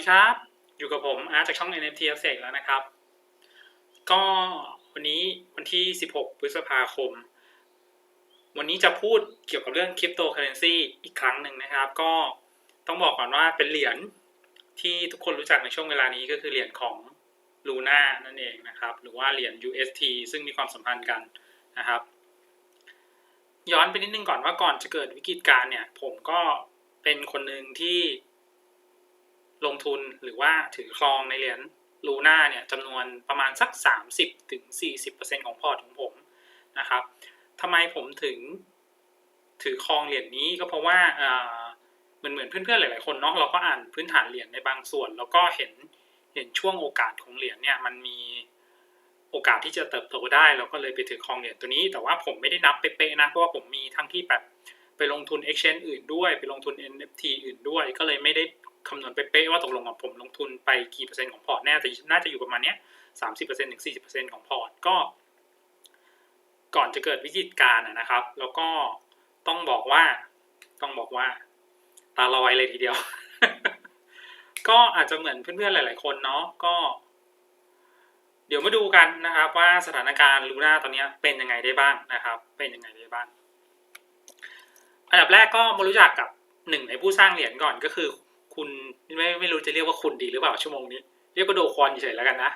ดีครับ อยู่กับผมอาร์ตจากช่อง NFT เสกแล้วนะครับ ก็วันนี้วันที่ 16 พฤษภาคม วันนี้จะพูดเกี่ยวกับเรื่องคริปโตเคอเรนซีอีกครั้งหนึ่งนะครับ ก็ต้องบอกก่อนว่าเป็นเหรียญที่ทุกคนรู้จักในช่วงเวลานี้ก็คือเหรียญของ Luna นั่นเองนะครับ หรือว่าเหรียญ UST ซึ่งมีความสัมพันธ์กันนะครับ ย้อนไปนิดนึงก่อนว่าก่อนจะเกิดวิกฤตการ์เนี่ย ผมก็เป็นคนหนึ่งที่ ลงทุนหรือว่าถือครองในเหรียญลูน่าเนี่ยจำนวนประมาณสัก 30ถึง40%ของพอร์ตของผมนะครับทำไมผมถึงถือครองเหรียญนี้ก็เพราะว่าเหมือนเหมือนเพื่อนๆหลายๆคนเนาะเราก็อ่านพื้นฐานเหรียญในบางส่วน แล้วก็เห็นเห็นช่วงโอกาสของเหรียญเนี่ยมันมีโอกาสที่จะเติบโตได้เราก็เลยไปถือครองเหรียญตัวนี้ แต่ว่าผมไม่ได้นับเป๊ะๆนะเพราะว่าผมมีทั้งที่แบบไปลงทุน exchange อื่นด้วย ไปลงทุน NFT อื่นด้วย ก็เลยไม่ได้ คำนวณเป๊ะๆว่าตกลงกับผมลงทุนไปกี่เปอร์เซ็นต์ของพอร์ตแน่แต่น่าจะอยู่ประมาณเนี้ยสามสิบเปอร์เซ็นต์ถึงสี่สิบเปอร์เซ็นต์ของพอร์ตก็ ก่อนจะเกิดวิกฤตการณ์นะครับ แล้วก็ต้องบอกว่า ต้องบอกว่า ตาลอยเลยทีเดียว ก็อาจจะเหมือนเพื่อนๆหลาย ๆ คนเนาะก็ เดี๋ยวมาดูกันนะครับ ว่าสถานการณ์ลูน่าตอนนี้เป็นยังไงได้บ้างนะครับ เป็นยังไงได้บ้าง อันดับแรกก็มารู้จักกับหนึ่งในผู้สร้างเหรียญก่อนก็คือ คุณไม่ไม่รู้จะเรียกว่าคุณดีหรือเปล่าชั่วโมงนี้ เรียกว่าโดควอนเฉยแล้วกันนะ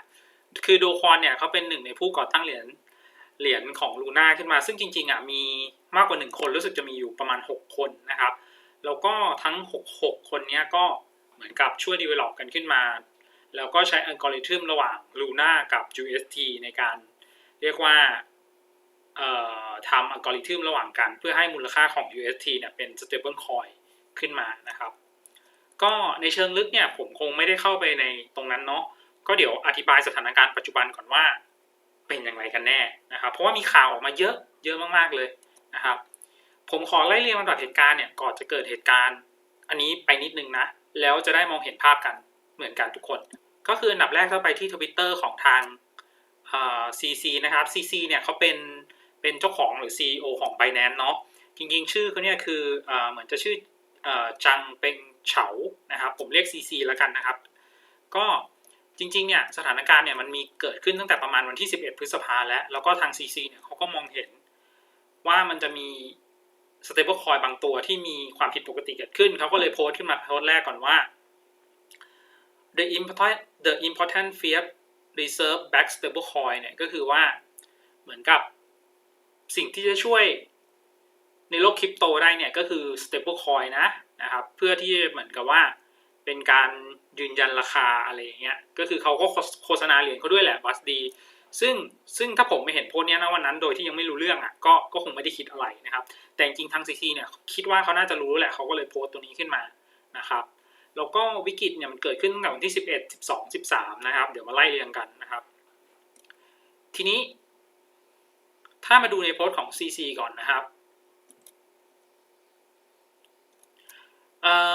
คือโดควอนเนี่ยเขาเป็นหนึ่งในผู้ก่อตั้งเหรียญเหรียญของลูน่าขึ้นมา ซึ่งจริงๆอะมีมากกว่าหนึ่งคนรู้สึกจะมีอยู่ประมาณ 6 คนนะครับ แล้วก็ทั้ง 6 6 คนนี้ก็เหมือนกับช่วยดีเวล็อปกันขึ้นมา แล้วก็ใช้อัลกอริทึมระหว่างลูน่ากับ UST ในการเรียกว่าทำอัลกอริทึมระหว่างกัน เพื่อให้มูลค่าของ UST เนี่ยเป็น stable coin ขึ้นมานะครับ ก็ในเชิงลึกเนี่ยผมคงไม่ได้เข้าไปในตรงนั้นเนาะก็เดี๋ยวอธิบายสถานการณ์ปัจจุบันก่อนว่า เป็นอย่างไรกันแน่นะครับ เพราะว่ามีข่าวออกมาเยอะเยอะมากๆเลยนะครับ ผมขอไล่เรียงลำดับเหตุการณ์เนี่ยก่อนจะเกิดเหตุการณ์ อันนี้ไปนิดนึงนะ แล้วจะได้มองเห็นภาพกันเหมือนกันทุกคน ก็คืออันดับแรกเข้าไปที่ทวิตเตอร์ของทางซีซีนะครับซีซีเนี่ยเขาเป็นเป็นเจ้าของหรือ CEO ของ b บ n a n c e เนาะจริงๆ ชื่อเขาเนี่ยคือเหมือนจะชื่อจังเป็น เฉานะครับ ผมเรียก CC แล้วกันนะครับ ก็จริงๆเนี่ยสถานการณ์เนี่ยมันมีเกิดขึ้นตั้งแต่ประมาณวันที่ 11 พฤษภาแล้ว แล้วก็ทาง CC เนี่ยเขาก็มองเห็นว่ามันจะมี stable coin บางตัวที่มีความผิดปกติเกิดขึ้น เขาก็เลยโพสต์ขึ้นมาโพสต์แรกก่อนว่า the important the important fiat reserve back stable coin เนี่ยก็คือว่าเหมือนกับสิ่งที่จะช่วย ในโลกคริปโตได้เนี่ยก็คือ stable coin นะนะครับเพื่อที่เหมือนกับว่าเป็นการยืนยันราคาอะไรอย่างเงี้ยก็คือเขาก็โฆษณาเหรียญเขาด้วยแหละบัสดีซึ่งซึ่งถ้าผมไม่เห็นโพสต์นี้นะวันนั้นโดยที่ยังไม่รู้เรื่องอะก็ก็คงไม่ได้คิดอะไรนะครับ แต่จริงทางซีซีเนี่ยคิดว่าเขาน่าจะรู้แหละเขาก็เลยโพสต์ตัวนี้ขึ้นมานะครับแล้วก็วิกฤตเนี่ยมันเกิดขึ้นตั้งแต่วันที่ 11 12 13 นะครับ เดี๋ยวมาไล่เรียงกันนะครับ ทีนี้ ถ้ามาดูในโพสต์ของ CC ก่อนนะครับ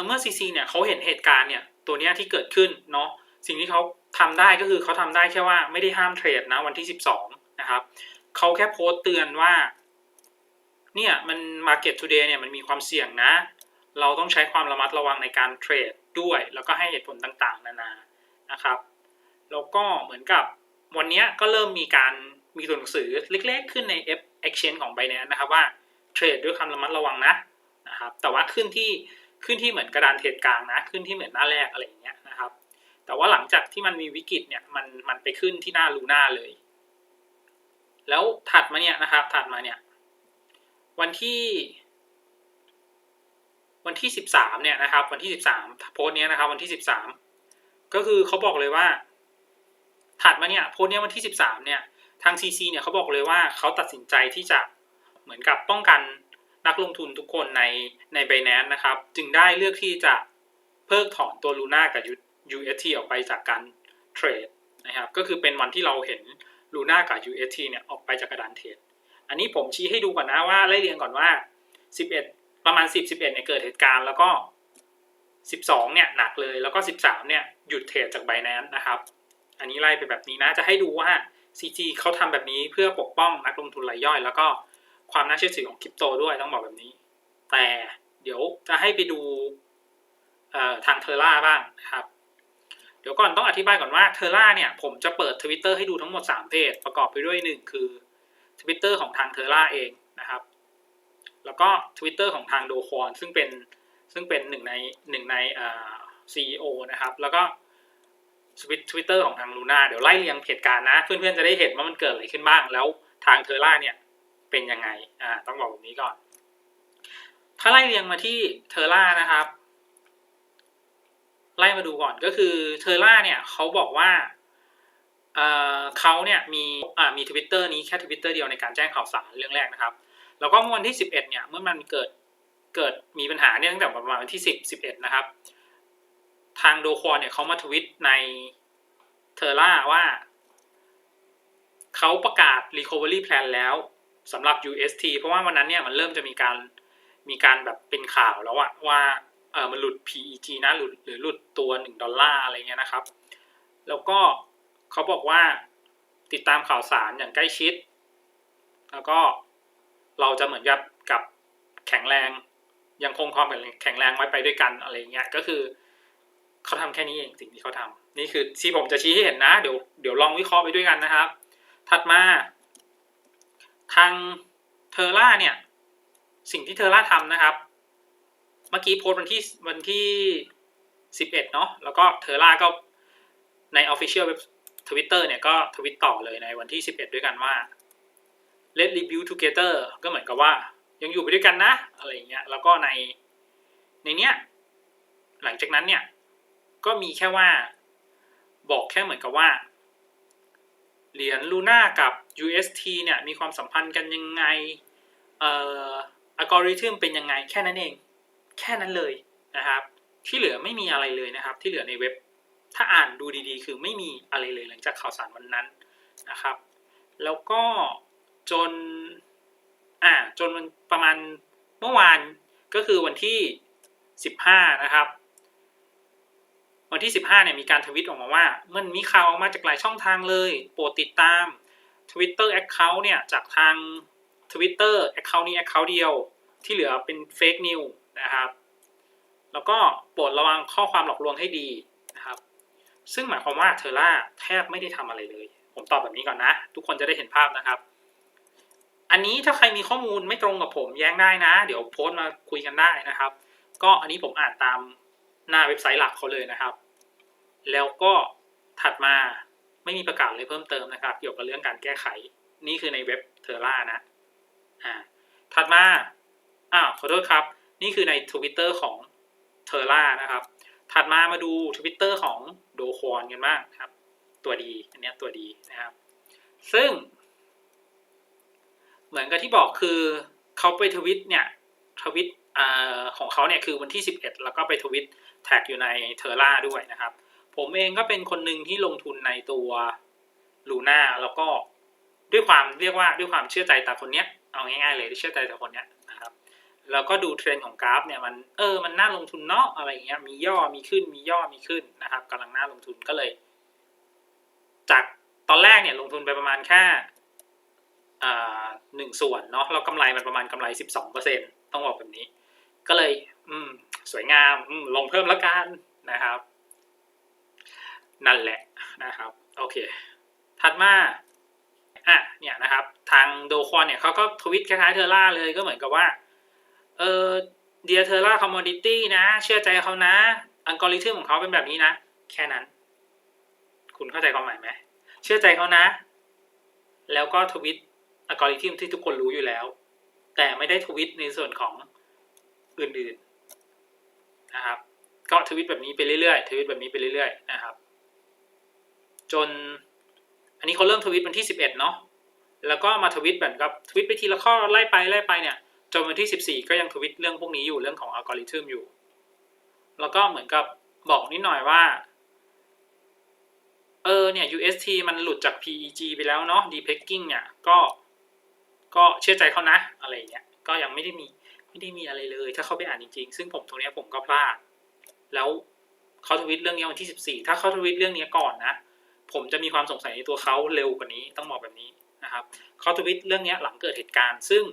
เมื่อซีซีเนี่ยเขาเห็นเหตุการณ์เนี่ยตัวเนี้ยที่เกิดขึ้นเนาะสิ่งที่เขาทำได้ก็คือเขาทำได้แค่ว่าไม่ได้ห้ามเทรดนะวันที่สิบสองนะครับเขาแค่โพสต์เตือนว่าเนี่ยมัน Market Today เนี่ยมันมีความเสี่ยงนะ เราต้องใช้ความระมัดระวังในการเทรดด้วย แล้วก็ให้เหตุผลต่างๆ นานานะครับแล้วก็เหมือนกับวันนี้ก็เริ่มมีการมีตัวหนังสือเล็กๆ ขึ้นใน F Exchange ของ Binance นะครับว่าเทรดด้วยความระมัดระวังนะนะครับแต่ว่าขึ้นที่ ขึ้นที่เหมือนกระดานเทรดกลางนะ ขึ้นที่เหมือนหน้าแรกอะไรอย่างเงี้ยนะครับ แต่ว่าหลังจากที่มันมีวิกฤตเนี่ยมันมันไปขึ้นที่หน้าลูน่าเลย แล้วถัดมาเนี่ยนะครับ ถัดมาเนี่ย วันที่ วันที่สิบสามเนี่ยนะครับ วันที่สิบสามโพสต์นี้นะครับ วันที่สิบสามก็คือเขาบอกเลยว่า ถัดมาเนี่ยโพสต์นี้วันที่สิบสามเนี่ยทางซีซีเนี่ยเขาบอกเลยว่าเขาตัดสินใจที่จะเหมือนกับป้องกัน นักลงทุนทุกคนในใน b บ n a n c e นะครับ จึงได้เลือกที่จะเพิกถอนตัว Luna กับ UST ออกไปจากการเทรดนะครับ ก็คือเป็นวันที่เราเห็น Luna กับ UST เนี่ยออกไปจากกระดานเทรด อันนี้ผมชี้ให้ดูก่อนนะว่าไล่เรียงก่อนว่า 11 ประมาณ 10 11เนี่ยเกิดเหตุการณ์แล้วก็ 12เนี่ยหนักเลยแล้วก็ 13เนี่ยหยุดเทรดจาก Binance นะครับ อันนี้ไล่ไปแบบนี้นะจะให้ดูว่า CG เขาทำแบบนี้เพื่อปกป้องนักลงทุนรายย่อย แล้วก็ ความน่าเชื่อถือของคริปโตด้วยต้องบอกแบบนี้ แต่เดี๋ยวจะให้ไปดูทางเทอร่าบ้างนะครับ เดี๋ยวก่อนต้องอธิบายก่อนว่าเทอร่าเนี่ยผมจะเปิดทวิตเตอร์ให้ดูทั้งหมด 3 เพจประกอบไปด้วยหนึ่งคือทวิตเตอร์ของทางเทอร่าเองนะครับ แล้วก็ทวิตเตอร์ของทางโดคอนซึ่งเป็นซึ่งเป็นหนึ่งในหนึ่งในซีอนะครับ แล้วก็สวิตทวิตเตอร์ของทางลูน่าเดี๋ยวไล่เรียงเหตุการณ์นะ เพื่อนๆจะได้เห็นว่ามันเกิดอะไรขึ้นบ้าง แล้วทางเทอร่าเนี่ย เป็นยังไงอ่าต้องบอกแบบนี้ก่อน ถ้าไล่เรียงมาที่เทอร่านะครับ ไล่มาดูก่อนก็คือเทอร่าเนี่ยเขาบอกว่าเอ่อเขาเนี่ยมีอ่ามีทวิตเตอร์นี้แค่ทวิตเตอร์เดียวในการแจ้งข่าวสารเรื่องแรกนะครับ แล้วก็เมื่อวันที่ 11 เนี่ย เมื่อมันเกิดเกิดมีปัญหาเนี่ยตั้งแต่ประมาณวันที่ 10 11 นะครับ ทางโดคอนเนี่ยเขามาทวิตในเทอร่าว่า เขาประกาศ Recovery Plan แล้ว สำหรับ UST เพราะว่าวันนั้นเนี่ยมันเริ่มจะมีการมีการแบบเป็นข่าวแล้วอะว่าเออมันหลุด PEG นะหลุดหรือหลุดตัว1ดอลลาร์อะไรเงี้ยนะครับ แล้วก็เขาบอกว่าติดตามข่าวสารอย่างใกล้ชิด แล้วก็เราจะเหมือนกับกับแข็งแรง ยังคงความแข็งแรงไว้ไปด้วยกันอะไรเงี้ยก็คือเขาทำแค่นี้เองสิ่งที่เขาทำนี่คือที่ผมจะชี้ให้เห็นนะ เดี๋ยวเดี๋ยวลองวิเคราะห์ไปด้วยกันนะครับ ถัดมา ทางเทอร่าเนี่ย สิ่งที่เทอร่าทำนะครับ เมื่อกี้โพสวันที่วันที่สิบเอ็ดเนาะแล้วก็เทอร่าก็ใน Official เว็บทวิตเตอร์เนี่ยก็ทวิตต่อเลยในวันที่สิบเอ็ดด้วยกันว่า let rebuild together ก็เหมือนกับว่ายังอยู่ไปด้วยกันนะ อะไรเงี้ยแล้วก็ในในเนี้ยหลังจากนั้นเนี่ย ก็มีแค่ว่า บอกแค่เหมือนกับว่า เหรียญลูน่ากับ UST เนี่ยมีความสัมพันธ์กันยังไง เอ่ออัลกอริทึมเป็นยังไงแค่นั้นเอง แค่นั้นเลยนะครับ ที่เหลือไม่มีอะไรเลยนะครับ ที่เหลือในเว็บ ถ้าอ่านดูดีๆ คือไม่มีอะไรเลยหลังจากข่าวสารวันนั้นนะครับ แล้วก็จน อ่าจนประมาณเมื่อวานก็คือวันที่ 15 นะครับ วันที่ 15เนี่ยมีการทวิตออกมาว่า มันมีข่าวออกมาจากหลายช่องทางเลย โปรดติดตาม Twitter Account เนี่ยจากทาง Twitter Account นี้ Account เดียว ที่เหลือเป็น Fake News นะครับแล้วก็โปรดระวังข้อความหลอกลวงให้ดีนะครับ ซึ่งหมายความว่าเทอร่าแทบไม่ได้ทำอะไรเลย ผมตอบแบบนี้ก่อนนะ ทุกคนจะได้เห็นภาพนะครับ อันนี้ถ้าใครมีข้อมูลไม่ตรงกับผมแย้งได้นะ เดี๋ยวโพสต์มาคุยกันได้นะครับ ก็อันนี้ผมอ่านตาม หน้าเว็บไซต์หลักเขาเลยนะครับ แล้วก็ถัดมาไม่มีประกาศเลยเพิ่มเติมนะครับ เกี่ยวกับเรื่องการแก้ไข นี่คือในเว็บเทอร่านะอ่าถัดมาอ้าวขอโทษครับ นี่คือใน Twitter ของเทอร่านะครับ ถัดมามาดู Twitter ของโดคอนกันบ้างครับ ตัวดีอันนี้ตัวดีนะครับ ซึ่ง เหมือนกับที่บอกคือเขาไปทวิตเนี่ยทวิตของเขาเนี่ยคือวันที่ 11 แล้วก็ไปทวิต แท็กอยู่ในเทอร่าด้วยนะครับ ผมเองก็เป็นคนหนึ่งที่ลงทุนในตัวลูน่าแล้วก็ด้วยความเรียกว่าด้วยความเชื่อใจตาคนเนี้ยเอาง่ายๆเลยเชื่อใจตาคนเนี้ยนะครับแล้วก็ดูเทรนด์ของกราฟเนี่ยมันเออมันน่าลงทุนเนาะอะไรเงี้ยมีย่อมีขึ้นมีย่อมีขึ้นนะครับกำลังน่าลงทุนก็เลย จากตอนแรกเนี่ยลงทุนไปประมาณแค่หนึ่งส่วนเนาะเรากำไรมันประมาณกำไรสิบสองเปอร์เซ็นต้องบอกแบบนี้ ก็เลย อืม สวยงามลงเพิ่มแล้วกันนะครับ นั่นแหละนะครับ โอเค ถัดมาอะเนี่ยนะครับ ทางโดคอนเนี่ยเขาก็ทวิตคล้ายๆเทอร่าเลยก็เหมือนกับว่า เออเดียเทอร่าคอมมอดิตี้นะ เชื่อใจเขานะอัลกอริทึมของเขาเป็นแบบนี้นะ แค่นั้น คุณเข้าใจความหมายไหมเชื่อใจเขานะ แล้วก็ทวิตอัลกอริทึมที่ทุกคนรู้อยู่แล้ว แต่ไม่ได้ทวิตในส่วนของอื่นๆ นะครับ ก็ทวิตแบบนี้ไปเรื่อยๆทวิตแบบนี้ไปเรื่อยๆนะครับ จน อันนี้เขาเริ่มทวิตวันที่สิบเอ็ดเนาะแล้วก็มาทวิตแบบกับทวิตไปทีละข้อไล่ไปไล่ไปเนี่ยจนวันที่สิบสี่ก็ยังทวิตเรื่องพวกนี้อยู่เรื่องของอัลกอริทึมอยู่ แล้วก็เหมือนกับบอกนิดหน่อยว่า เออเนี่ย UST มันหลุดจาก PEG ไปแล้วเนาะ Depegging เนี่ยก็ก็เชื่อใจเขานะ อะไรเงี้ย ก็ยังไม่ได้มี ไม่ได้มีอะไรเลย ถ้าเขาไปอ่านจริงๆ ซึ่งผมตรงนี้ผมก็พลาด แล้วเขาทวิตเรื่องนี้วันที่สิบสี่ถ้าเขาทวิตเรื่องนี้ก่อนนะ ผมจะมีความสงสัยในตัวเขาเร็วกว่านี้ ต้องบอกแบบนี้นะครับเขาทวิตเรื่องนี้หลังเกิดเหตุการณ์ ซึ่ง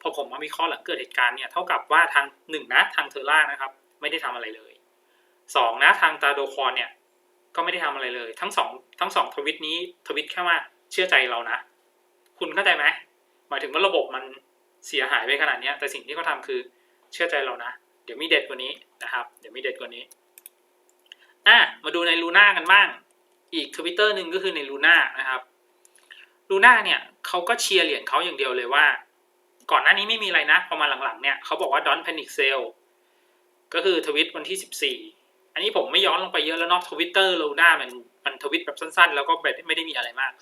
พอผมมาวิเคราะห์หลังเกิดเหตุการณ์เนี่ย เท่ากับว่าทางหนึ่งนะทางเทอร่านะครับ ไม่ได้ทำอะไรเลยสองนะทางตาโดคอนเนี่ย ก็ไม่ได้ทำอะไรเลย ทั้งสองทั้งสองทวิตนี้ทวิตแค่ว่าเชื่อใจเรานะ คุณเข้าใจไหมหมายถึงว่าระบบมัน เสียหายไปขนาดนี้แต่สิ่งที่เขาทาคือเชื่อใจเรานะ เดี๋ยวมีเด็ดกว่านี้นะครับ เดี๋ยวมีเด็ดกว่านี้อะมาดูในลูน่ากันบ้าง อีกทวิตเตอร์หนึ่งก็คือในลูน่านะครับลูน่าเนี่ยเขาก็เชียร์เหรียญเขาอย่างเดียวเลยว่า ก่อนหน้านี้ไม่มีอะไรนะพอมาหลังๆเนี่ยเขาบอกว่า don't panic sell ก็คือทวิตวันที่ 14 อันนี้ผมไม่ย้อนลงไปเยอะแล้วเนอกทวิตเตอร์ลูน่ามันมันทวิตแบบสั้นๆ แล้วก็แบบไม่ได้มีอะไรมาก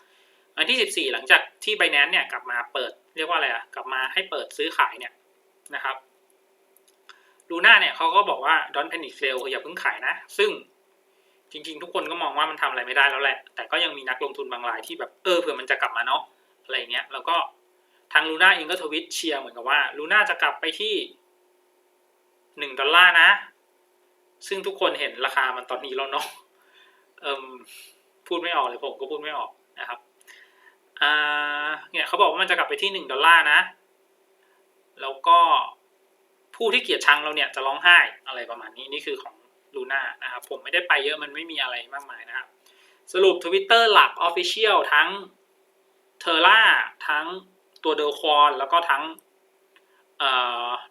อันที่ 14 หลังจากที่ b บ n a n c e เนี่ยกลับมาเปิดเรียกว่าอะไรอะกลับมาให้เปิดซื้อขายเนี่ยนะครับลูน่าเนี่ยเขาก็บอกว่า don't panic sell คือย่าเพิ่งขายนะ ซึ่งจริงๆ ทุกคนก็มองว่ามันทำอะไรไม่ได้แล้วแหละ แต่ก็ยังมีนักลงทุนบางรายที่แบบเออเผื่อมันจะกลับมาเนาะอะไรเงี้ย แล้วก็ทางลูน่าเองก็ทวิตเชียร์เหมือนกับว่าลูน่าจะกลับไปที่หนึ่งดอลลาร์นะ ซึ่งทุกคนเห็นราคามันตอนนี้แล้วเนาะเอิมพูดไม่ออกเลยผมก็พูดไม่ออกนะครับ อ่าเนี่ยเขาบอกว่ามันจะกลับไปที่หนึ่งดอลลาร์นะ แล้วก็ผู้ที่เกลียดชังเราเนี่ยจะร้องไห้อะไรประมาณนี้นี่คือของลูน่านะครับ ผมไม่ได้ไปเยอะมันไม่มีอะไรมากมายนะครับ สรุป Twitter หลัก Official ทั้งเทอร่าทั้งตัวเดลควอนแล้วก็ทั้ง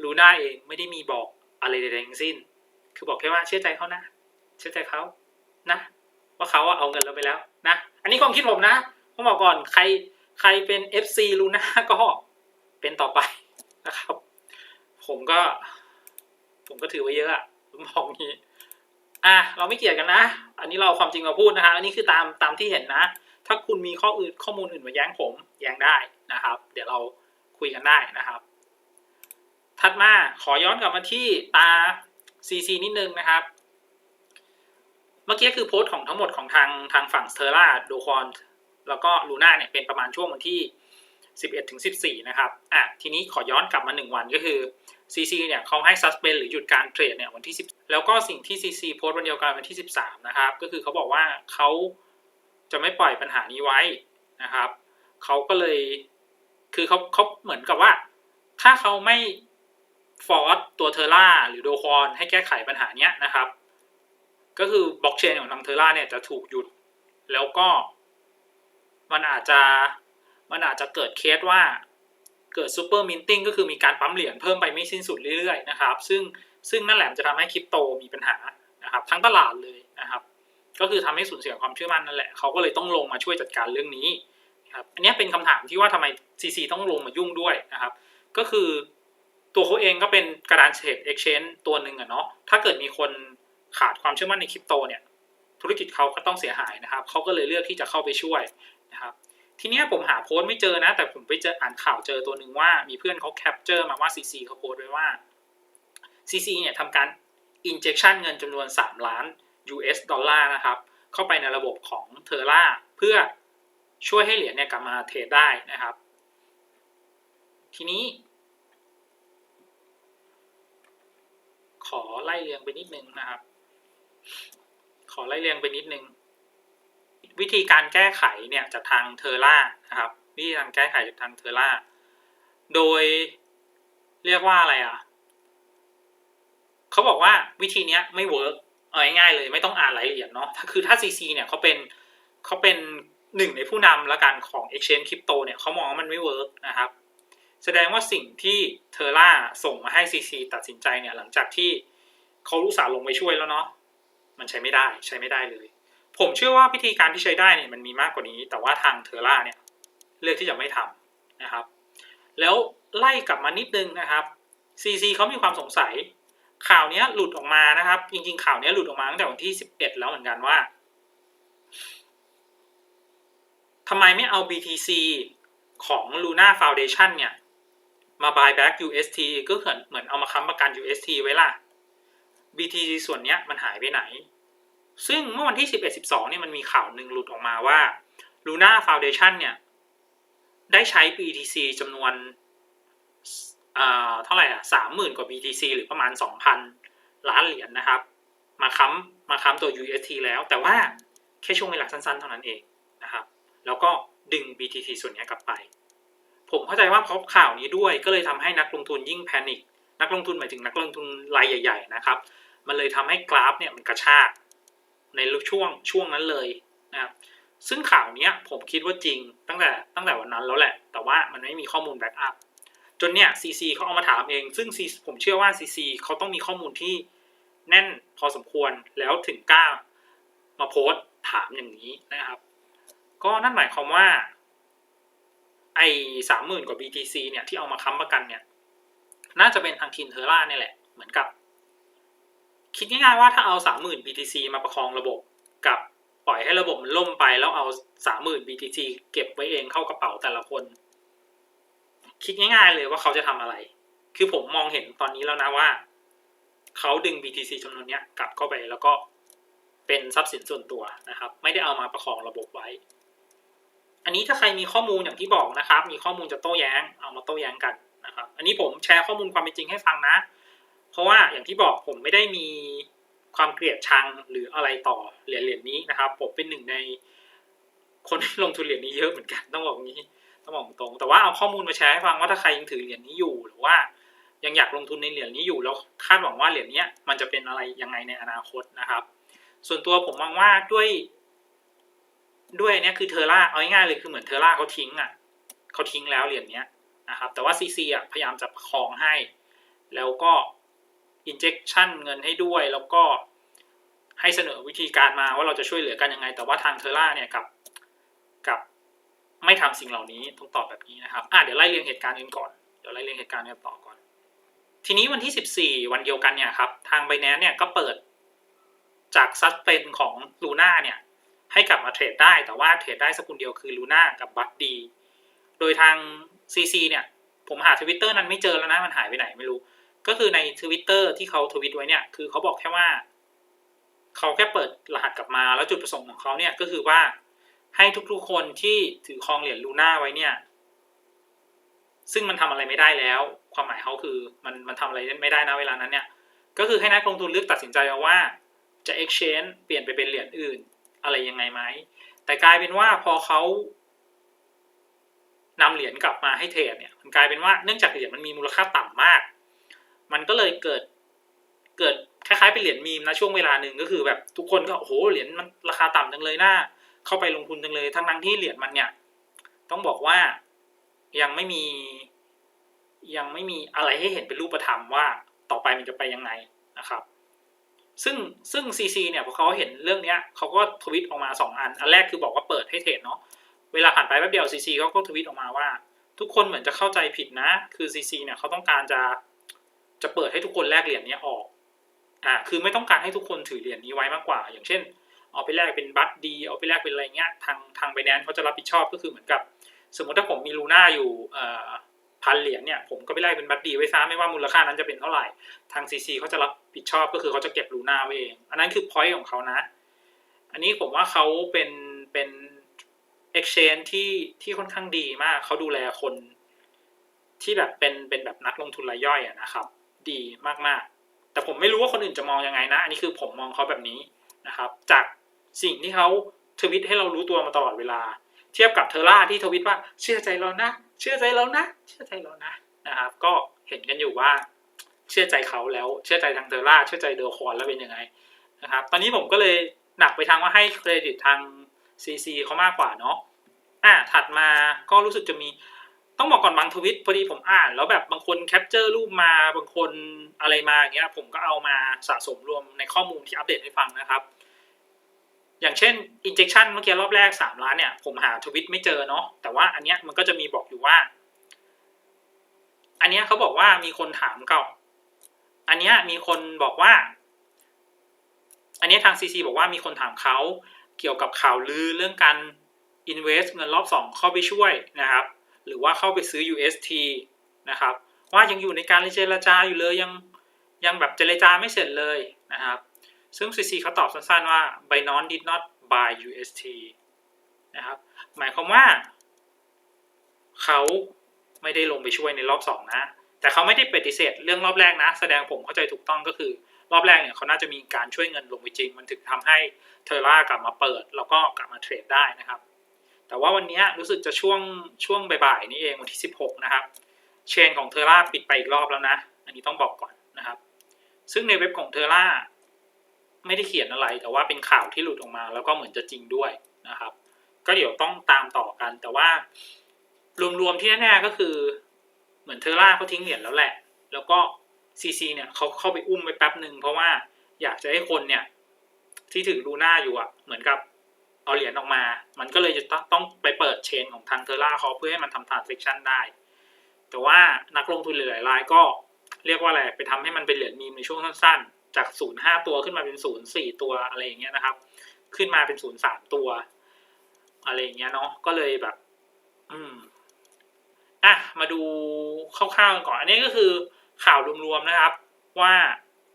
ลูน่าเองไม่ได้มีบอกอะไรใดๆทั้งสิ้น คือบอกแค่ว่าเชื่อใจเขานะ เชื่อใจเขานะ ว่าเขาเอาเงินเราไปแล้วนะ อันนี้ความคิดผมนะ ผมบอกก่อนใครใครเป็น FC ลูน่าก็เป็นต่อไปนะครับ ผมก็ ผมก็ถือไว้เยอะอะผมบอกงี้อะเราไม่เกี่ยงกันนะ อันนี้เราความจริงมาพูดนะฮะอันนี้คือตามตามที่เห็นนะ ถ้าคุณมีข้ออื่นข้อมูลอื่นมาแย้งผมแย้งได้นะครับ เดี๋ยวเราคุยกันได้นะครับ ถัดมาขอย้อนกลับมาที่ตา CC นิดนึงนะครับ เมื่อกี้คือโพสต์ของทั้งหมดของทางทางฝั่งเทอร่าโดคอน แล้วก็ลูน่าเนี่ยเป็นประมาณช่วงวันที่ 11ถึง14 นะครับอะทีนี้ขอย้อนกลับมา 1 วันก็คือ CC เนี่ยเขาให้ suspend หรือหยุดการเทรดเนี่ยวันที่ 10 แล้วก็สิ่งที่ CC โพสต์วันเดียวกันวันที่ 13 นะครับ ก็คือเขาบอกว่าเขาจะไม่ปล่อยปัญหานี้ไว้นะครับเขาก็เลยคือเขาเขาเหมือนกับว่า ถ้าเขาไม่ฟอร์สตัวเทอร่าหรือโดคอนให้แก้ไขปัญหาเนี้ยนะครับ ก็คือบล็อกเชนของทางเทอร่าเนี่ยจะถูกหยุด แล้วก็ มันอาจจะมันอาจจะเกิดเคสว่าเกิดซูเปอร์มินติ้งก็คือมีการปั๊มเหรียญเพิ่มไปไม่สิ้นสุดเรื่อยๆนะครับ ซึ่งซึ่งนั่นแหละจะทำให้คริปโตมีปัญหานะครับ ทั้งตลาดเลยนะครับ ก็คือทำให้สูญเสียความเชื่อมั่นนั่นแหละเขาก็เลยต้องลงมาช่วยจัดการเรื่องนี้ครับอันนี้เป็นคำถามที่ว่าทำไม CC ต้องลงมายุ่งด้วยนะครับ ก็คือตัวเขาเองก็เป็นกระดานเทรด exchange ตัวหนึ่งอะเนาะถ้าเกิดมีคนขาดความเชื่อมั่นในคริปโตเนี่ยธุรกิจเขาก็ต้องเสียหายนะครับเขาก็เลยเลือกที่จะเข้าไปช่วย นะครับทีนี้ผมหาโพสต์ไม่เจอนะ แต่ผมไปเจออ่านข่าวเจอตัวหนึ่งว่ามีเพื่อนเขาแคปเจอร์มาว่า CC เขาโพสต์ไว้ว่า CC เนี่ยทำการ injection เงินจำนวน 3 ล้าน US ดอลลาร์นะครับ เข้าไปในระบบของเทอร่าเพื่อช่วยให้เหรียญเนี่ยกลับมาเทรดได้นะครับ ทีนี้ ขอไล่เรียงไปนิดนึงนะครับ ขอไล่เรียงไปนิดนึง วิธีการแก้ไขเนี่ยจากทางเทอร่านะครับ วิธีการแก้ไขจากทางเทอร่าโดยเรียกว่าอะไรอะเขาบอกว่าวิธีเนี้ยไม่เวิร์กเอาง่ายๆเลยไม่ต้องอ่านรายละเอียดเนาะคือถ้า CC เนี่ยเขาเป็นเขาเป็นหนึ่งในผู้นำละกันของ Exchange Crypto เนี่ยเขามองว่ามันไม่เวิร์กนะครับ แสดงว่าสิ่งที่เทอร่าส่งมาให้ CC ตัดสินใจเนี่ยหลังจากที่เขารู้สาลงไปช่วยแล้วเนาะมันใช้ไม่ได้ใช้ไม่ได้เลย ผมเชื่อว่าวิธีการที่ใช้ได้เนี่ยมันมีมากกว่านี้ แต่ว่าทางเทอร่าเนี่ยเลือกที่จะไม่ทำนะครับ แล้วไล่กลับมานิดนึงนะครับ CC เขามีความสงสัย ข่าวนี้หลุดออกมานะครับ จริงๆ ข่าวนี้หลุดออกมาตั้งแต่วันที่ 11 แล้วเหมือนกันว่าทำไมไม่เอา BTC ของ Luna Foundation เนี่ย มา buy back UST ก็เหมือนเหมือนเอามาค้ำประกัน UST ไว้ล่ะ BTC ส่วนเนี้ยมันหายไปไหน ซึ่งเมื่อวันที่ 11 12เนี่ยมันมีข่าวหนึ่งหลุดออกมาว่า Luna Foundation เนี่ย ได้ใช้ BTC จำนวนเท่าไหร่อะสามหมื่นกว่า BTC หรือประมาณ 2,000 ล้านเหรียญนนะครับ มาค้ำมาค้ำตัว UST แล้วแต่ว่าแค่ช่วงเวลาสั้นๆ เท่านั้นเองนะครับ แล้วก็ดึง BTC ส่วนนี้กลับไป ผมเข้าใจว่าเพราะข่าวนี้ด้วยก็เลยทำให้นักลงทุนยิ่งแพนิคนักลงทุนหมายถึงนักลงทุนรายใหญ่ ๆ นะครับ มันเลยทำให้กราฟเนี่ยมันกระชาก ในช่วงช่วงนั้นเลยนะครับซึ่งข่าวนี้ผมคิดว่าจริงตั้งแต่ตั้งแต่วันนั้นแล้วแหละ แต่ว่ามันไม่มีข้อมูลแบ็กอัพจนเนี่ยซีซีเขาเอามาถามเอง ซึ่ง CC ผมเชื่อว่าซีซีเขาต้องมีข้อมูลที่แน่นพอสมควรแล้วถึงกล้ามาโพสต์ถามอย่างนี้นะครับ ก็นั่นหมายความว่า ไอ้สามหมื่นกว่า BTC เนี่ยที่เอามาค้ำประกันเนี่ย น่าจะเป็นทางทีมเทอร่าเนี่ยแหละ เหมือนกับ คิดง่ายๆว่าถ้าเอาสามหมื่น BTC มาประคองระบบกับปล่อยให้ระบบมันล่มไปแล้วเอาสามหมื่น BTC เก็บไว้เองเข้ากระเป๋าแต่ละคน คิดง่ายๆเลยว่าเขาจะทำอะไร คือผมมองเห็นตอนนี้แล้วนะว่า เขาดึง BTC จำนวนเนี้ยกลับเข้าไปแล้วก็เป็นทรัพย์สินส่วนตัวนะครับ ไม่ได้เอามาประคองระบบไว้ อันนี้ถ้าใครมีข้อมูลอย่างที่บอกนะครับ มีข้อมูลจะโต้แย้ง เอามาโต้แย้งกันนะครับ อันนี้ผมแชร์ข้อมูลความเป็นจริงให้ฟังนะ เพราะว่าอย่างที่บอกผมไม่ได้มีความเกลียดชังหรืออะไรต่อเหรียญเหรียญนี้นะครับ ผมเป็นหนึ่งในคนที่ลงทุนเหรียญนี้เยอะเหมือนกันต้องบอกอย่างนี้ต้องบอกตรง แต่ว่าเอาข้อมูลมาแชร์ให้ฟังว่าถ้าใครยังถือเหรียญนี้อยู่หรือว่ายังอยากลงทุนในเหรียญนี้อยู่แล้วคาดหวังว่าเหรียญนี้มันจะเป็นอะไรยังไงในอนาคตนะครับ ส่วนตัวผมมองว่าด้วย ด้วยเนี่ยคือเทอร่าเอาง่ายๆเลยคือเหมือนเทอร่าเขาทิ้งอะเขาทิ้งแล้วเหรียญเนี้ยนะครับ แต่ว่าซีซีอะพยายามจะประคองให้ แล้วก็ injection เงินให้ด้วย แล้วก็ให้เสนอวิธีการมาว่าเราจะช่วยเหลือกันยังไง แต่ว่าทางเทอร่าเนี่ยกับกับไม่ทำสิ่งเหล่านี้ต้องตอบแบบนี้นะครับอะเดี๋ยวไล่เรียงเหตุการณ์กันก่อนเดี๋ยวไล่เรียงเหตุการณ์กันต่อก่อน ทีนี้วันที่ 14 วันเดียวกันเนี่ยครับทาง b บ n a n c e เนี่ยก็เปิดจากซัสเปนของลูน่าเนี่ยให้กลับมาเทรดได้ แต่ว่าเทรดได้สกุลเดียวคือลูน่ากับบัตดี โดยทาง CC เนี่ย ผมหาทวิตเตอร์นั้นไม่เจอแล้วนะ มันหายไปไหนไม่รู้ ก็คือในทวิตเตอร์ที่เขาทวิตไว้เนี่ย คือเขาบอกแค่ว่า เขาแค่เปิดรหัสกลับมา แล้วจุดประสงค์ของเขาเนี่ยก็คือว่าให้ทุกๆคนที่ถือครองเหรียญลูน่าไว้เนี่ย ซึ่งมันทำอะไรไม่ได้แล้ว ความหมายเขาคือมันมันทำอะไรไม่ได้นะเวลานั้นเนี่ย ก็คือให้นักลงทุนเลือกตัดสินใจเอาว่าจะ exchange เปลี่ยนไปเป็นเหรียญอื่น อะไรยังไงไหม แต่กลายเป็นว่าพอเขานำเหรียญกลับมาให้เทรดเนี่ย มันกลายเป็นว่าเนื่องจากเหรียญมันมีมูลค่าต่ำมาก มันก็เลยเกิดเกิดคล้ายๆเป็นเหรียญมีมนะช่วงเวลาหนึ่งก็คือแบบทุกคนก็โอ้โหเหรียญมันราคาต่ำจังเลยน่าเข้าไปลงทุนจังเลย ทั้งนั้นที่เหรียญมันเนี่ย ต้องบอกว่ายังไม่มียังไม่มีอะไรให้เห็นเป็นรูปธรรมว่าต่อไปมันจะไปยังไงนะครับ ซึ่งซึ่ง CC เนี่ยพอเขาเห็นเรื่องเนี้ยเขาก็ทวิตออกมาสองอัน อันแรกคือบอกว่าเปิดให้เทรดเนาะเวลาผ่านไปแป๊บเดียว CC เขาก็ทวิตออกมาว่า ทุกคนเหมือนจะเข้าใจผิดนะ คือ CC เนี่ยเขาต้องการจะ จะเปิดให้ทุกคนแลกเหรียญนี้ออก อ่า คือไม่ต้องการให้ทุกคนถือเหรียญนี้ไว้มากกว่า อย่างเช่น เอาไปแลกเป็นบัตดี เอาไปแลกเป็นอะไรเงี้ย ทางทางไบแนนเขาจะรับผิดชอบก็คือเหมือนกับ สมมติถ้าผมมีลูน่าอยู่เอ่อพันเหรียญเนี่ย ผมก็ไปแลกเป็นบัตดีไว้ซะไม่ว่ามูลค่านั้นจะเป็นเท่าไหร่ ทาง CC เขาจะรับผิดชอบก็คือเขาจะเก็บลูน่าไว้เอง อันนั้นคือ point ของเขานะ อันนี้ผมว่าเขาเป็นเป็น exchange ที่ที่ค่อนข้างดีมาก เขาดูแลคนที่แบบเป็นเป็นแบบนักลงทุนรายย่อยอะนะครับ ดีมากๆ แต่ผมไม่รู้ว่าคนอื่นจะมองยังไงนะ อันนี้คือผมมองเขาแบบนี้นะครับ จากสิ่งที่เขาทวิตให้เรารู้ตัวมาตลอดเวลา เทียบกับเทอร่าที่ทวิตว่าเชื่อใจเรานะ เชื่อใจเรานะ เชื่อใจเรานะนะครับ ก็เห็นกันอยู่ว่าเชื่อใจเขาแล้วเชื่อใจทางเทอร่าเชื่อใจเดอคอนแล้วเป็นยังไงนะครับ ตอนนี้ผมก็เลยหนักไปทางว่าให้เครดิตทาง CC เขามากกว่าเนาะอะถัดมาก็รู้สึกจะมี ต้องบอกก่อนบางทวิตพอดีผมอ่าน แล้วแบบบางคนแคปเจอร์รูปมาบางคนอะไรมาอย่างเงี้ย ผมก็เอามาสะสมรวมในข้อมูลที่อัปเดตให้ฟังนะครับ อย่างเช่น injection เมื่อกี้รอบแรก 3 ล้านเนี่ย ผมหาทวิตไม่เจอเนาะแต่ว่าอันเนี้ยมันก็จะมีบอกอยู่ว่า อันเนี้ยเขาบอกว่ามีคนถามเก่าอันเนี้ยมีคนบอกว่า อันเนี้ยทาง CC บอกว่ามีคนถามเขาเกี่ยวกับข่าวลือเรื่องการ invest เงินรอบสองเข้าไปช่วยนะครับ หรือว่าเข้าไปซื้อ UST นะครับ ว่ายังอยู่ในการเจรจาอยู่เลยยังยังแบบเจรจาไม่เสร็จเลยนะครับ ซึ่ง CC เขาตอบสั้นๆว่า Binance did not buy UST นะครับ หมายความว่า เขาไม่ได้ลงไปช่วยในรอบสองนะ แต่เขาไม่ได้ปฏิเสธเรื่องรอบแรกนะ แสดงผมเข้าใจถูกต้องก็คือ รอบแรกเนี่ยเขาน่าจะมีการช่วยเงินลงไปจริง มันถึงทำให้เทอร่ากลับมาเปิด แล้วก็กลับมาเทรดได้นะครับ แต่ว่าวันนี้รู้สึกจะช่วงช่วงบ่ายๆนี่เองวันที่ 16 นะครับ เชนของเทอร่าปิดไปอีกรอบแล้วนะ อันนี้ต้องบอกก่อนนะครับ ซึ่งในเว็บของเทอร่าไม่ได้เขียนอะไร แต่ว่าเป็นข่าวที่หลุดออกมา แล้วก็เหมือนจะจริงด้วยนะครับ ก็เดี๋ยวต้องตามต่อกัน แต่ว่ารวมๆที่แน่ๆก็คือ เหมือนเทอร่าเขาทิ้งเหรียญแล้วแหละ แล้วก็ซีซีเนี่ยเขาเข้าไปอุ้มไปแป๊บหนึ่งเพราะว่าอยากจะให้คนเนี่ยที่ถือลูน่าอยู่อะ เหมือนกับ เอาเหรียญออกมา มันก็เลยจะต้ององไปเปิดเชนของทางเทอร่าเขาเพื่อให้มันทำ transaction ได้ แต่ว่านักลงทุนหลายๆรายก็เรียกว่าอะไร ไปทำให้มันเป็นเหรียญมีมในช่วงสั้นๆ จากศูนย์ห้าตัวขึ้นมาเป็นศูนย์สี่ตัวอะไรอย่างเงี้ยนะครับ ขึ้นมาเป็นศูนย์สามตัว อะไรอย่างเงี้ยเนาะ ก็เลยแบบ อืม อะ มาดูคร่าวๆกันก่อน อันนี้ก็คือข่าวรวมๆนะครับ ว่า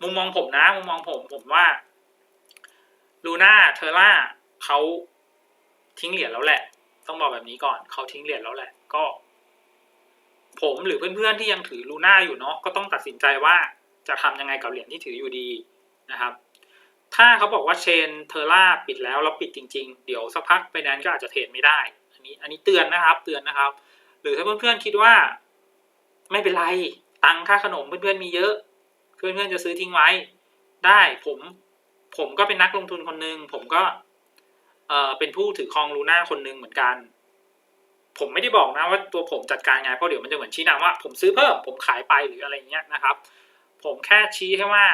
มุมมองผมนะ มุมมองผม ผมว่าลูน่าเทอร่า เขาทิ้งเหรียญแล้วแหละ ต้องบอกแบบนี้ก่อนเขาทิ้งเหรียญแล้วแหละ ก็ ผมหรือเพื่อนๆที่ยังถือลูน่าอยู่เนาะก็ต้องตัดสินใจว่าจะทำยังไงกับเหรียญที่ถืออยู่ดีนะครับ ถ้าเขาบอกว่าเชนเทอร่าปิดแล้วแล้วปิดจริง ๆ เดี๋ยวสักพักไปนั้นก็อาจจะเทรดไม่ได้ อันนี้ อันนี้เตือนนะครับ เตือนนะครับ หรือถ้าเพื่อนๆคิดว่า ไม่เป็นไรตังค่าขนมเพื่อนๆมีเยอะ เพื่อนๆจะซื้อทิ้งไว้ ได้ผมผมก็เป็นนักลงทุนคนหนึ่งผมก็ เออเป็นผู้ถือครองลูน่าคนหนึ่งเหมือนกัน ผมไม่ได้บอกนะว่าตัวผมจัดการไงเพราะเดี๋ยวมันจะเหมือนชี้นำว่า ผมซื้อเพิ่มผมขายไปหรืออะไรเงี้ยนะครับ ผมแค่ชี้ให้ว่า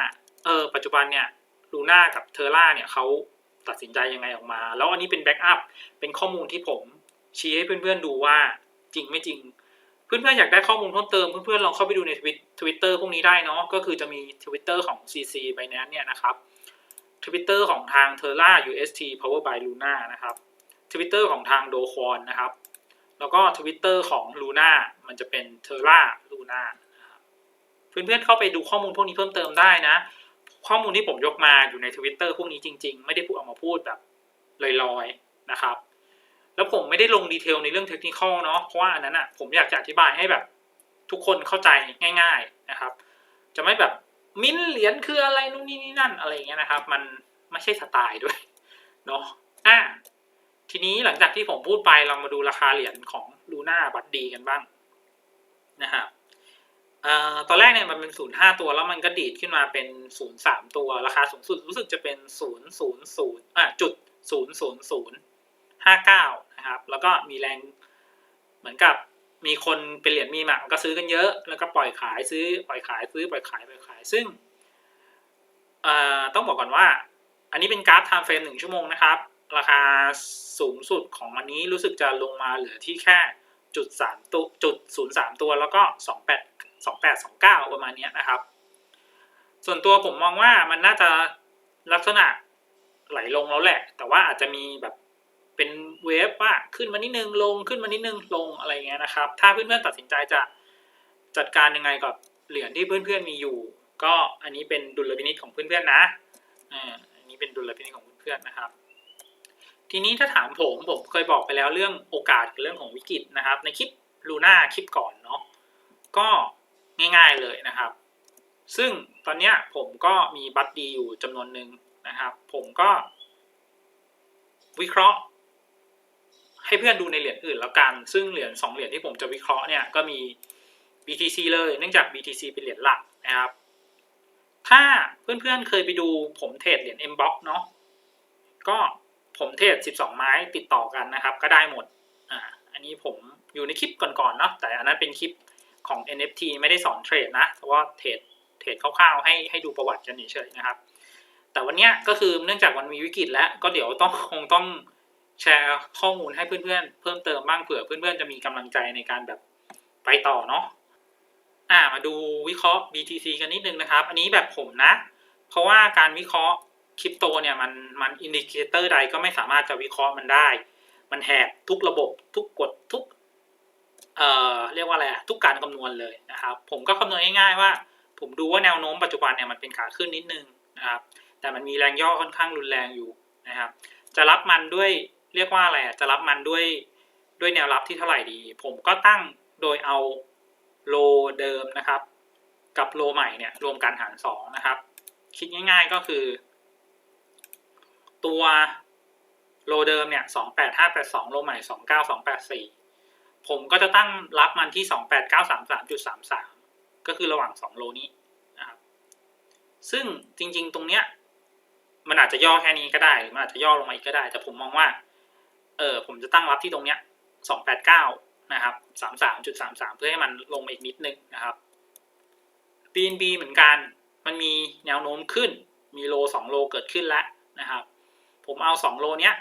เออปัจจุบันเนี่ยลูน่ากับเทอร่าเนี่ยเขาตัดสินใจยังไงออกมา แล้วอันนี้เป็นแบ็กอัพเป็นข้อมูลที่ผมชี้ให้เพื่อนๆดูว่าจริงไม่จริง เพื่อนๆอยากได้ข้อมูลเพิ่มเติมเพื่อนๆลองเข้าไปดูในทวิตเตอร์พวกนี้ได้เนาะก็คือจะมีทวิตเตอร์ของ CC b i n a n c e เนี่ยนะครับ ทวิตเตอร์ของทาง Terra UST Power by Luna นะครับทวิตเตอร์ของทาง Do Kwon นะครับ แล้วก็ทวิตเตอร์ของ Luna มันจะเป็น Terra Luna นะครับเพื่อนๆเข้าไปดูข้อมูลพวกนี้เพิ่มเติมได้นะ ข้อมูลที่ผมยกมาอยู่ในทวิตเตอร์พวกนี้จริงๆ ไม่ได้พูดออกมาพูดแบบลอยๆนะครับ แล้วผมไม่ได้ลงดีเทลในเรื่องเทคนิคเนาะเพราะว่าอันนั้นอะผมอยากจะอธิบายให้แบบทุกคนเข้าใจง่าย ๆนะครับ จะไม่แบบ มิ้นเหรียญคืออะไรนู่นนี่นี่นั่นอะไรเงี้ยนะครับ มันไม่ใช่สไตล์ด้วยเนาะอะทีนี้หลังจากที่ผมพูดไปเรามาดูราคาเหรียญของลูน่าบัตดีกันบ้างนะครับอ่าตอนแรกเนี่ยมันเป็นศูนย์ห้าตัวแล้วมันก็ดีดขึ้นมาเป็นศูนย์สามตัวราคาสูงสุดรู้สึกจะเป็นศูนย์ศูนย์ศูนย์อะจุดศูนย์ศูนย์ศูนย์ห้าเก้านะครับ แล้วก็มีแรงเหมือนกับ มีคนเป็นเหรียญมีหมักก็ซื้อกันเยอะ แล้วก็ปล่อยขายซื้อปล่อยขายซื้อปล่อยขายปล่อยขาย ซึ่งต้องบอกก่อนว่า อันนี้เป็นกราฟไทม์เฟรมหนึ่งชั่วโมงนะครับ ราคาสูงสุดของวันนี้รู้สึกจะลงมาเหลือที่แค่จุดสามตัวจุดศูนย์สามตัวแล้วก็สองแปดสองแปดสองเก้าประมาณนี้นะครับ ส่วนตัวผมมองว่ามันน่าจะลักษณะไหลลงแล้วแหละ แต่ว่าอาจจะมีแบบ เป็นเวฟว่าขึ้นมานิดนึงลงขึ้นมานิดนึงลงอะไรเงี้ยนะครับ ถ้าเพื่อนๆตัดสินใจจะจัดการยังไงกับเหรียญที่เพื่อนๆมีอยู่ ก็อันนี้เป็นดุลพินิจของเพื่อนๆนะอ่าอันนี้เป็นดุลพินิจของเพื่อนๆนะครับ ทีนี้ถ้าถามผมผมเคยบอกไปแล้วเรื่องโอกาสเรื่องของวิกฤตนะครับ ในคลิปลูน่าคลิปก่อนเนาะก็ง่ายๆเลยนะครับ ซึ่งตอนนี้ผมก็มีบัตรดีอยู่จำนวนหนึ่งนะครับ ผมก็วิเคราะห์ ให้เพื่อนดูในเหรียญอื่นแล้วกัน ซึ่งเหรียญสองเหรียญที่ผมจะวิเคราะห์เนี่ยก็มี BTC เลยเนื่องจาก BTC เป็นเหรียญหลักนะครับ ถ้าเพื่อนๆเคยไปดูผมเทรดเหรียญ Mbox เนาะก็ผมเทรด12 ไม้ติดต่อกันนะครับ ก็ได้หมดอ่าอันนี้ผมอยู่ในคลิปก่อนๆเนาะแต่อันนั้นเป็นคลิปของ NFT ไม่ได้สอนเทรดนะแต่ว่าเทรดเทรดคร่าวๆให้ให้ดูประวัติกันเฉยๆนะครับ แต่วันนี้ก็คือเนื่องจากมันมีวิกฤตแล้วก็เดี๋ยวต้องคงต้อง แชร์ข้อมูลให้เพื่อนๆ เพิ่มเติมบ้างเผื่อเพื่อนๆ จะมีกำลังใจในการแบบไปต่อเนาะอ่ามาดูวิเคราะห์ BTC กันนิดนึงนะครับ อันนี้แบบผมนะ เพราะว่าการวิเคราะห์คริปโตเนี่ยมันมันอินดิเคเตอร์ใดก็ไม่สามารถจะวิเคราะห์มันได้ มันแหกทุกระบบทุกกฎทุกเอ่อเรียกว่าอะไรอะทุกการคำนวณเลยนะครับ ผมก็คำนวณง่ายๆว่า ผมดูว่าแนวโน้มปัจจุบันเนี่ยมันเป็นขาขึ้นนิดนึงนะครับ แต่มันมีแรงย่อค่อนข้างรุนแรงอยู่นะครับ จะรับมันด้วย เรียกว่าอะไรอะจะรับมันด้วยด้วยแนวรับที่เท่าไหร่ดี ผมก็ตั้งโดยเอาโลเดิมนะครับ กับโลใหม่เนี่ยรวมกันหารสองนะครับ คิดง่าย ๆก็คือ ตัวโลเดิมเนี่ยสองแปดห้าแปดสองโลใหม่สองเก้าสองแปดสี่ผมก็จะตั้งรับมันที่สองแปดเก้าสามสามจุดสามสามก็คือระหว่างสองโลนี้นะครับ ซึ่งจริง ๆ ตรงเนี้ยมันอาจจะย่อแค่นี้ก็ได้หรือมันอาจจะย่อลงมาอีกก็ได้ แต่ผมมองว่า เออผมจะตั้งรับที่ตรงเนี้ยสองแปดเก้านะครับสามสามจุดสามสามเพื่อให้มันลงมาอีกนิดนึงนะครับ BNB เหมือนกัน มันมีแนวโน้มขึ้น มีโลสองโลเกิดขึ้นแล้วนะครับ ผมเอาสองโลเนี้ย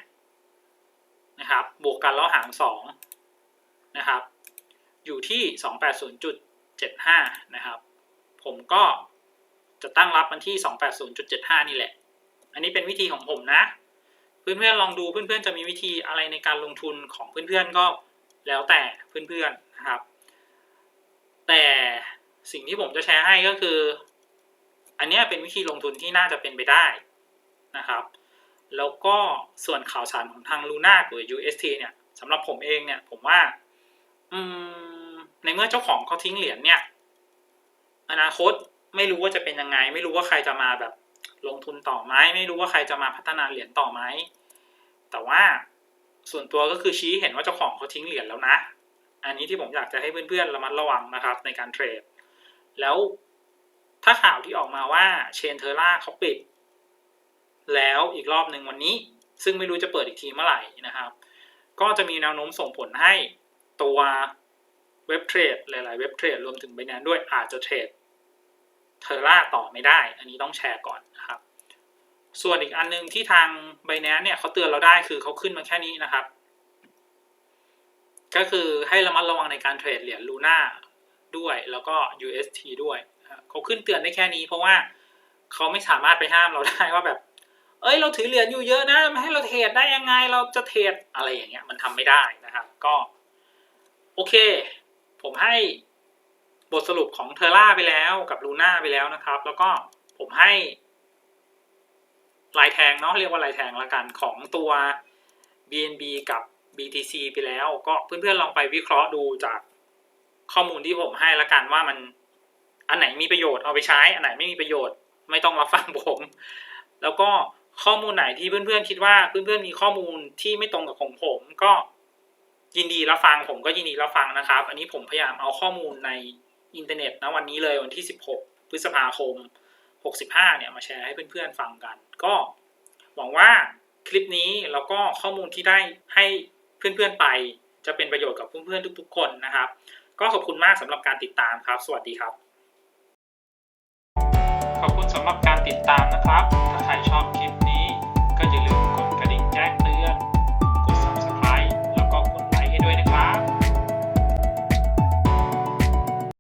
นะครับ บวกกันแล้วหารสองนะครับ อยู่ที่สองแปดศูนย์จุดเจ็ดห้านะครับ ผมก็จะตั้งรับมันที่สองแปดศูนย์จุดเจ็ดห้านี่แหละ อันนี้เป็นวิธีของผมนะ เพื่อนๆลองดูเพื่อนๆจะมีวิธีอะไรในการลงทุนของเพื่อนๆก็แล้วแต่เพื่อนๆนะครับ แต่สิ่งที่ผมจะแชร์ให้ก็คือ อันนี้เป็นวิธีลงทุนที่น่าจะเป็นไปได้นะครับ แล้วก็ส่วนข่าวสารของทางลูน่าหรือ UST เนี่ยสำหรับผมเองเนี่ยผมว่าอืในเมื่อเจ้าของเขาทิ้งเหรียญเนี่ย อนาคตไม่รู้ว่าจะเป็นยังไง ไม่รู้ว่าใครจะมาแบบลงทุนต่อไหมไม่รู้ว่าใครจะมาพัฒนาเหรียญต่อไหม แต่ว่าส่วนตัวก็คือชี้เห็นว่าเจ้าของเขาทิ้งเหรียญแล้วนะ อันนี้ที่ผมอยากจะให้เพื่อนๆระมัดระวังนะครับ ในการเทรด แล้วถ้าข่าวที่ออกมาว่าเชนเทอร่าเขาปิด แล้วอีกรอบหนึ่งวันนี้ ซึ่งไม่รู้จะเปิดอีกทีเมื่อไหร่นะครับ ก็จะมีแนวโน้มส่งผลให้ตัวเว็บเทรดหลายๆเว็บเทรดรวมถึง b บ n น n c e ด้วยอาจจะเทรดเทอร่าต่อไม่ได้ อันนี้ต้องแชร์ก่อนนะครับ ส่วนอีกอันนึงที่ทาง b บ n น n c e เนี่ยเขาเตือนเราได้คือเขาขึ้นมาแค่นี้นะครับ ก็คือให้ระมัดระวังในการเทรดเหรียญลูน่าด้วยแล้วก็ UST ด้วยเขาขึ้นเตือนได้แค่นี้ เพราะว่าเขาไม่สามารถไปห้ามเราได้ว่าแบบ เอ้ยเราถือเหรียญอยู่เยอะนะไม่ให้เราเทรดได้ยังไงเราจะเทรดอะไรอย่างเงี้ยมันทำไม่ได้นะครับ ก็โอเค ผมให้บทสรุปของเทอร่าไปแล้วกับลูน่าไปแล้วนะครับ แล้วก็ผมให้ ลายแทงเนาะเรียกว่าลายแทงละกันของตัว BNB กับ BTC ไปแล้ว ก็เพื่อนๆลองไปวิเคราะห์ดูจากข้อมูลที่ผมให้ละกันว่ามันอันไหนมีประโยชน์เอาไปใช้ อันไหนไม่มีประโยชน์ไม่ต้องรับฟังผม แล้วก็ข้อมูลไหนที่เพื่อนๆคิดว่าเพื่อนๆมีข้อมูลที่ไม่ตรงกับของผมก็ยินดีรับฟังผมก็ยินดีรับฟังนะครับ อันนี้ผมพยายามเอาข้อมูลในอินเทอร์เน็ตนะวันนี้เลยวันที่ 16 พฤษภาคม 65 เนี่ยมาแชร์ให้เพื่อนๆฟังกัน ก็หวังว่าคลิปนี้แล้วก็ข้อมูลที่ได้ให้เพื่อนๆไป จะเป็นประโยชน์กับเพื่อนๆทุก ๆ คนนะครับ ก็ขอบคุณมากสำหรับการติดตามครับ สวัสดีครับ ขอบคุณสำหรับการติดตามนะครับ ถ้าใครชอบคลิป